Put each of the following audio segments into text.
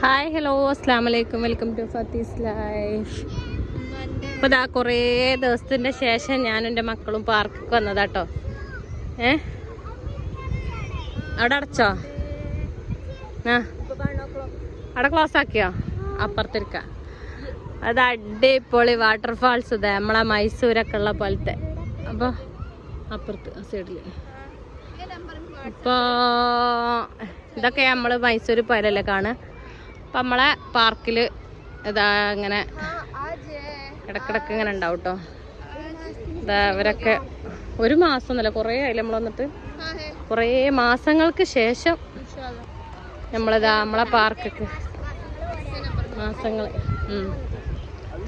Hi hello അസ്സാം വലൈക്കും welcome to ഫത്തീസ് life അപ്പോൾ ഇതാ കുറേ ദിവസത്തിന്റെ ശേഷം ഞാനും എന്റെ മക്കളും പാർക്കിൽ വന്നതാട്ടോ. ഏ? അവിടെ അടച്ചോ? ആ. അവിടെ ക്ലോസ് ആക്കിയോ? അപ്പുറത്തിരിക്ക. അത് അടിപൊളി വാട്ടർഫാൾസ് ഇതാ. നമ്മളെ മൈസൂരൊക്കെ ഉള്ള പോലത്തെ. അപ്പോൾ അപ്പുറത്ത് സൈഡിൽ ഇപ്പോൾ ഇതൊക്കെ നമ്മൾ മൈസൂർ പോയാലല്ലേ കാണുക. അപ്പം നമ്മളെ പാർക്കിൽ ഇതാ ഇങ്ങനെ ഇടക്കിടക്ക് ഇങ്ങനെ ഉണ്ടാവും കേട്ടോ ഇതാ ഇവരൊക്കെ ഒരു മാസം എന്നല്ല കുറേ ആയില്ല നമ്മൾ വന്നിട്ട്? കുറേ മാസങ്ങൾക്ക് ശേഷം നമ്മളിതാ നമ്മളെ പാർക്കൊക്കെ മാസങ്ങൾ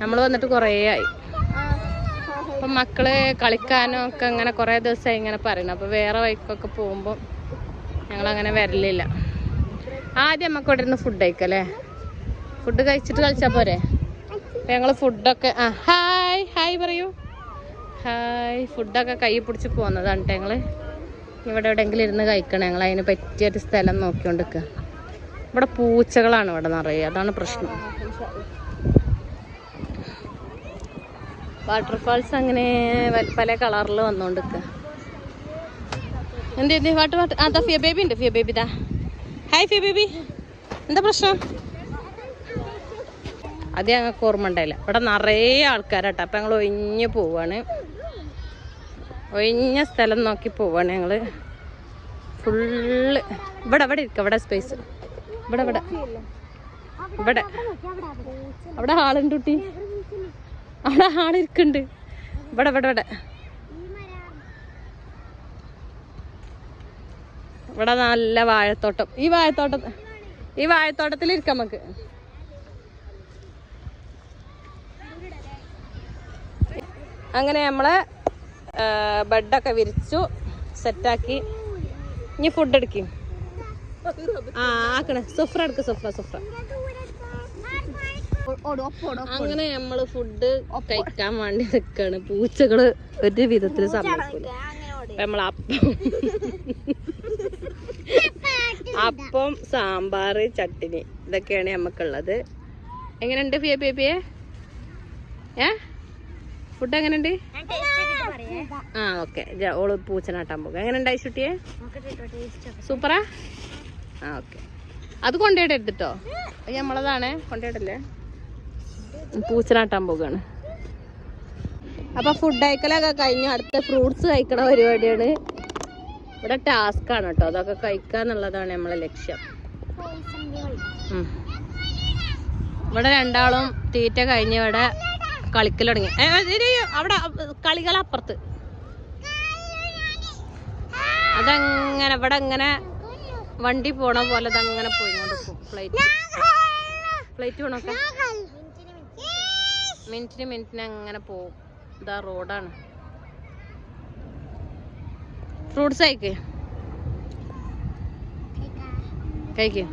നമ്മൾ വന്നിട്ട് കുറേ ആയി. അപ്പം മക്കൾ കളിക്കാനും ഒക്കെ ഇങ്ങനെ കുറേ ദിവസമായി ഇങ്ങനെ പറയുന്നു. അപ്പോൾ വേറെ വഴിക്കൊക്കെ പോകുമ്പോൾ ഞങ്ങളങ്ങനെ വരലില്ല. ആദ്യം നമുക്ക് ഇവിടെ ഇരുന്ന് ഫുഡ് കഴിക്കല്ലേ? ഫുഡ് കഴിച്ചിട്ട് കളിച്ചാൽ പോരെ? അപ്പം ഞങ്ങൾ ഫുഡൊക്കെ ആ ഹായ് ഹായ് പറയൂ. ഹായ് ഫുഡൊക്കെ കൈ പിടിച്ച് പോകുന്നതാണ് കേട്ടോ ഞങ്ങൾ ഇവിടെ എവിടെയെങ്കിലും ഇരുന്ന് കഴിക്കണം. ഞങ്ങൾ അതിന് പറ്റിയൊരു സ്ഥലം നോക്കിക്കൊണ്ടിരിക്കുക ഇവിടെ പൂച്ചകളാണ് ഇവിടെ നിറയെ. അതാണ് പ്രശ്നം. വാട്ടർഫാൾസ് അങ്ങനെ പല കളറിൽ വന്നുകൊണ്ടിരിക്കുക എന്ത് എന്ത് വാട്ട് വാട്ട്? ആ ഫിയ ബേബി ഉണ്ട് ഫിയ ബേബി ദാ. ഹായ് ഫി ബേബി എന്താ പ്രശ്നം? അത് ഞങ്ങൾക്ക് ഓർമ്മ ഉണ്ടായില്ല. ഇവിടെ നിറയെ ആൾക്കാരാട്ടോ. അപ്പം ഞങ്ങൾ ഒഴിഞ്ഞ് പോവാണ്. ഒഴിഞ്ഞ സ്ഥലം നോക്കി പോവാണ് ഞങ്ങൾ ഫുള്ള് ഇവിടെ ഇവിടെ ഇരിക്കുക ഇവിടെ സ്പേസ് ഇവിടെ ഇവിടെ. ഇവിടെ. അവിടെ ആളുണ്ട് കുട്ടി. അവിടെ ആളിരിക്കുന്നുണ്ട്. ഇവിടെ ഇവിടെ ഇവിടെ. ഇവിടെ നല്ല വാഴത്തോട്ടം. ഈ വാഴത്തോട്ടം ഈ വാഴത്തോട്ടത്തിൽ ഇരിക്കാം നമുക്ക്. അങ്ങനെ നമ്മളെ ബെഡൊക്കെ വിരിച്ചു സെറ്റാക്കി. ഇനി ഫുഡ് എടുക്കും. ആ ആക്കണേ. സുഫ്ര എടുക്ക സുഫ്ര സുഫ്ര. അങ്ങനെ നമ്മൾ ഫുഡ് കഴിക്കാൻ വേണ്ടി നിക്കാണ്. പൂച്ചകൾ ഒരു വിധത്തിൽ സമ്മതിക്കൂല നമ്മളപ്പം അപ്പം സാമ്പാർ ചട്ടിനി ഇതൊക്കെയാണ് നമുക്കുള്ളത് എങ്ങനെയുണ്ട് ഫിയ ബേബിയെ ഏ? ഫുഡ് എങ്ങനെയുണ്ട്? ആ ഓക്കെ. ഓൾ പൂച്ചനാട്ടാൻ പോകും എങ്ങനെയുണ്ട് ഐശുട്ടിയെ? സൂപ്പറാ? ആ ഓക്കെ. അത് കൊണ്ടുപോയിടരുത് എടുത്തിട്ടോ അത് നമ്മളതാണ് കൊണ്ടുപോയിടല്ലേ പൂച്ചനാട്ടാൻ പോകുകയാണ് അപ്പൊ ഫുഡ് കഴിക്കലൊക്കെ കഴിഞ്ഞു. അടുത്ത ഫ്രൂട്ട്സ് കഴിക്കണ പരിപാടിയാണ്. ഇവിടെ ടാസ്ക് ആണ് കേട്ടോ. അതൊക്കെ കഴിക്കുക എന്നുള്ളതാണ് നമ്മളെ ലക്ഷ്യം. ഇവിടെ രണ്ടാളും തീറ്റ കഴിഞ്ഞ് ഇവിടെ കളിക്കൽ തുടങ്ങി. അവിടെ കളികൾ അപ്പുറത്ത്. അതങ്ങനെ ഇവിടെ അങ്ങനെ വണ്ടി പോണ പോലെ അതങ്ങനെ പോയിക്കൊണ്ട് പോകും ഫ്ലൈറ്റ് ഫ്ലൈറ്റ് പോണൊക്കെ മിനിറ്റിന് മിനിറ്റിന് അങ്ങനെ പോകും. ഇതാ റോഡാണ് ഫ്രൂട്ട്സ് ആയിക്കേ കഴിക്കേ.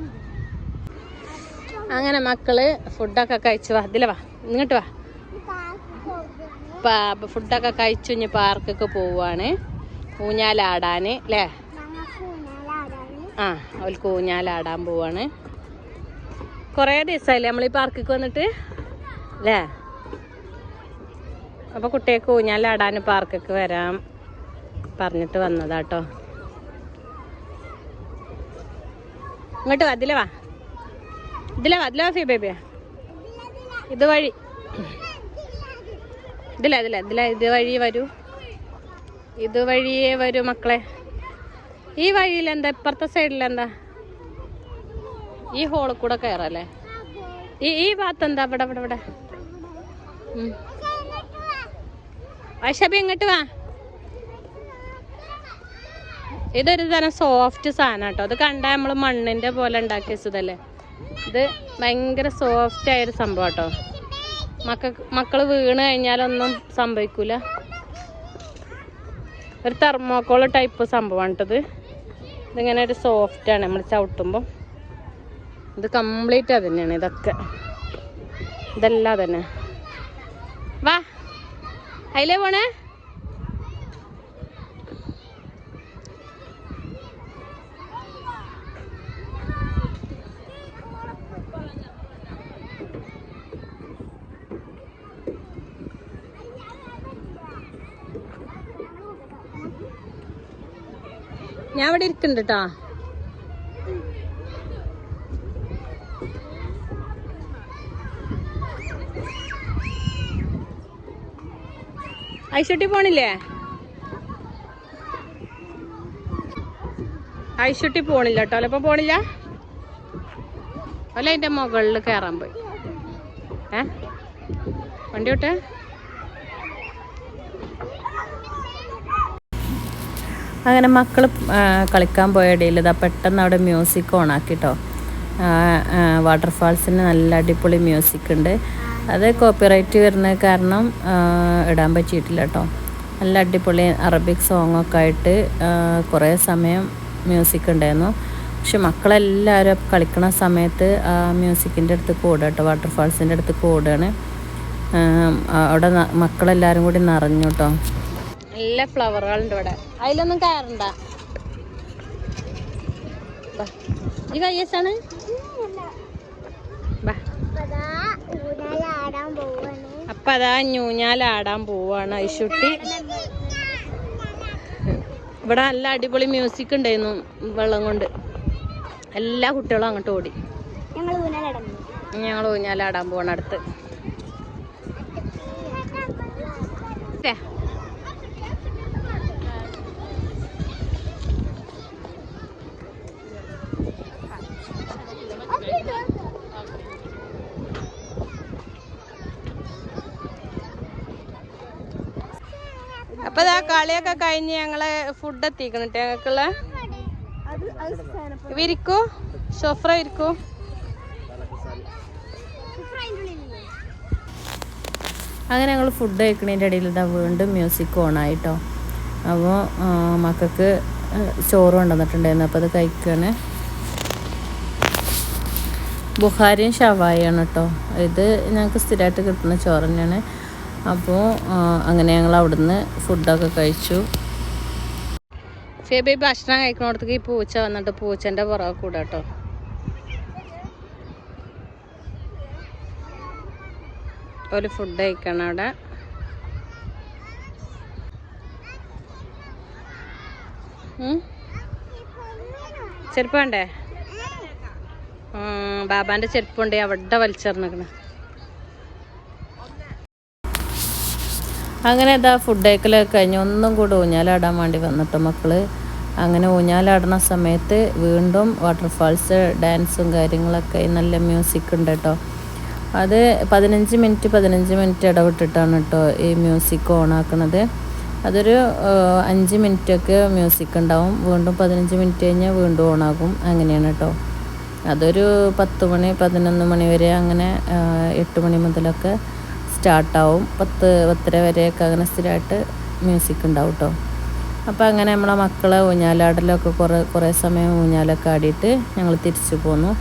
അങ്ങനെ മക്കൾ ഫുഡൊക്കെ കഴിച്ചു വാ. ഇതിലെ വാ. ഇങ്ങോട്ട് വാ. ഫുഡൊക്കെ കഴിച്ചു ഇനി പാർക്കൊക്കെ പോവാണ്. ഊഞ്ഞാലാടാന് അല്ലേ ആ അവൾക്ക് ഊഞ്ഞാലാടാൻ പോവാണ്. കുറേ ദിവസമായില്ലേ നമ്മൾ ഈ പാർക്കിക്ക് വന്നിട്ട്? അല്ലേ അപ്പോൾ കുട്ടികൾക്ക് ഊഞ്ഞാലാടാൻ പാർക്കൊക്കെ വരാം. പറഞ്ഞിട്ട് വന്നതാട്ടോ. ഇങ്ങോട്ട് വാ ഇതിലെ വാ. ഇതിലെ വാ ഫീ ബേബിയാ ഇത് വഴി ഇതില്ല ഇതില ഇതില ഇത് വഴി വരൂ. ഇത് വഴിയേ വരൂ മക്കളെ. ഈ വഴിയിലെന്താ? ഇപ്പുറത്തെ സൈഡിലെന്താ? ഈ ഹോളിൽ കൂടെ കയറല്ലേ? ഈ ഈ ഭാഗത്ത് എന്താ ഇവിടെ ഇവിടെ. ഇവിടെ ഉം. വൈഷബി ഇങ്ങോട്ട് വാ. ഇതൊരു തരം സോഫ്റ്റ് സാധനം കേട്ടോ അത് കണ്ടാൽ നമ്മൾ മണ്ണിന്റെ പോലെ ഉണ്ടാക്കി വെച്ചതല്ലേ ഇത് ഭയങ്കര സോഫ്റ്റ് ആയൊരു സംഭവം കേട്ടോ മക്ക മക്കൾ വീണ് കഴിഞ്ഞാലൊന്നും സംഭവിക്കൂല. ഒരു തെർമോക്കോൾ ടൈപ്പ് സംഭവമാണ് കേട്ടത് ഇതിങ്ങനെ ഒരു സോഫ്റ്റ് ആണ് നമ്മൾ ചവിട്ടുമ്പോൾ ഇത് കംപ്ലീറ്റ് അത് തന്നെയാണ് ഇതൊക്കെ. ഇതെല്ലാം തന്നെ. വാ. അതിലേ പോണേ? ഞാൻ ഇവിടെ ഇരിക്കുന്നുണ്ട് കേട്ടോ ഐശ്വട്ടി പോണില്ലേ? ഐശ്വട്ടി പോണില്ല കേട്ടോ അല്ലപ്പോ പോണില്ല? അല്ല എന്റെ മുകളിൽ കയറാൻ പോയി. ഏ? വണ്ടി വിട്ടെ? അങ്ങനെ മക്കൾ കളിക്കാൻ പോയ ഇടയിൽ ഇതാ പെട്ടെന്ന് അവിടെ മ്യൂസിക് ഓൺ ആക്കിട്ടോ. വാട്ടർഫാൾസിന് നല്ല അടിപൊളി മ്യൂസിക് ഉണ്ട്. അത് കോപ്പിറൈറ്റ് വരുന്ന കാരണം ഇടാൻ പറ്റിയിട്ടില്ല കേട്ടോ നല്ല അടിപൊളി അറബിക് സോങ്ങൊക്കെ ആയിട്ട് കുറേ സമയം മ്യൂസിക് ഉണ്ടായിരുന്നു. പക്ഷെ മക്കളെല്ലാവരും കളിക്കണ സമയത്ത് ആ മ്യൂസിക്കിന്റെ അടുത്ത് കൂടുക കേട്ടോ വാട്ടർഫാൾസിന്റെ അടുത്ത് കൂടുകയാണ് അവിടെ മക്കളെല്ലാവരും കൂടി നിറഞ്ഞു കേട്ടോ നല്ല ഫ്ലവറുകളുണ്ട് ഇവിടെ. അതിലൊന്നും കയറണ്ട. ഈ പോവാണ് അപ്പൊ അതാ ഞൂഞ്ഞാലാടാൻ പോവാണ്. ഐശുട്ടി ഇവിടെ നല്ല അടിപൊളി മ്യൂസിക് ഉണ്ടായിരുന്നു വെള്ളം കൊണ്ട്. എല്ലാ കുട്ടികളും അങ്ങോട്ട് ഓടി. ഞങ്ങൾ ഊഞ്ഞാലാടാൻ പോവാണ് അടുത്ത്. അപ്പൊ ഇതാ കളിയൊക്കെ കഴിഞ്ഞ് ഞങ്ങൾ ഫുഡ് എത്തിക്കണിട്ട് ഞങ്ങൾക്കുള്ള ഇവരിക്കൂ ഷൊഫ്ര ഇരിക്കൂ. അങ്ങനെ ഞങ്ങൾ ഫുഡ് കഴിക്കണതിന്റെ ഇടയിൽ ഇതാ വീണ്ടും മ്യൂസിക് ഓൺ ആയിട്ടോ. അപ്പോൾ മക്കൾക്ക് ചോറ് കൊണ്ടുവന്നിട്ടുണ്ടായിരുന്നു. അപ്പോൾ അത് കഴിക്കുകയാണ് ബുഹാരിയും ഷവായിയാണ് കേട്ടോ ഇത് ഞങ്ങൾക്ക് സ്ഥിരമായിട്ട് കിട്ടുന്ന ചോറ് തന്നെയാണ്. അപ്പോൾ അങ്ങനെ ഞങ്ങൾ അവിടുന്ന് ഫുഡൊക്കെ കഴിച്ചു. ഫേബി ഭക്ഷണം കഴിക്കണോടത്തേക്ക് ഈ പൂച്ച വന്നിട്ട് പൂച്ചന്റെ പുറകെ കൂടെ കേട്ടോ. ഒരു ഫുഡ് കഴിക്കണം അവിടെ? ചെരുപ്പ് വേണ്ടേ? ബാബാന്റെ ചെരുപ്പുണ്ട് അവിടെ വലിച്ചെറിഞ്ഞിക്കണ അങ്ങനെ ഇതാ ഫുഡ് കഴിക്കലൊക്കെ കഴിഞ്ഞ് ഒന്നും കൂടെ ഊഞ്ഞാലാടാൻ വേണ്ടി വന്നിട്ട് മക്കൾ. അങ്ങനെ ഊഞ്ഞാലാടുന്ന സമയത്ത് വീണ്ടും വാട്ടർഫാൾസ് ഡാൻസും കാര്യങ്ങളൊക്കെ നല്ല മ്യൂസിക് ഉണ്ട് കേട്ടോ അത് പതിനഞ്ച് മിനിറ്റ് പതിനഞ്ച് മിനിറ്റ് ഇടവിട്ടിട്ടാണ് കേട്ടോ ഈ മ്യൂസിക് ഓൺ ആക്കുന്നത്. അതൊരു അഞ്ച് മിനിറ്റൊക്കെ മ്യൂസിക് ഉണ്ടാവും. വീണ്ടും പതിനഞ്ച് മിനിറ്റ് കഴിഞ്ഞാൽ വീണ്ടും ഓണാകും അങ്ങനെയാണ് കേട്ടോ അതൊരു പത്ത് മണി പതിനൊന്ന് മണി വരെ അങ്ങനെ എട്ട് മണി മുതലൊക്കെ സ്റ്റാർട്ടാവും. പത്ത് പത്തര വരെയൊക്കെ അങ്ങനെ സ്ഥിരമായിട്ട് മ്യൂസിക് ഉണ്ടാവും കേട്ടോ അപ്പോൾ അങ്ങനെ നമ്മളെ മക്കളെ ഊഞ്ഞാലാടലൊക്കെ കുറേ കുറേ സമയം ഊഞ്ഞാലൊക്കെ ആടിയിട്ട് ഞങ്ങൾ തിരിച്ചു പോന്നു.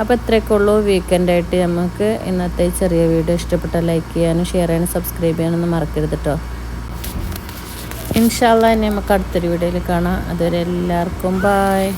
അപ്പോൾ ഇത്രയൊക്കെ ഉള്ളൂ. വീക്കെൻഡായിട്ട് നമുക്ക് ഇന്നത്തെ ചെറിയ വീഡിയോ ഇഷ്ടപ്പെട്ട ലൈക്ക് ചെയ്യാനും ഷെയർ ചെയ്യാനും സബ്സ്ക്രൈബ് ചെയ്യാനൊന്നും മറക്കരുത് കേട്ടോ ഇൻഷാല്ല ഇനി നമുക്ക് അടുത്തൊരു വീഡിയോയിൽ കാണാം. അതുവരെ എല്ലാവർക്കും ബായ്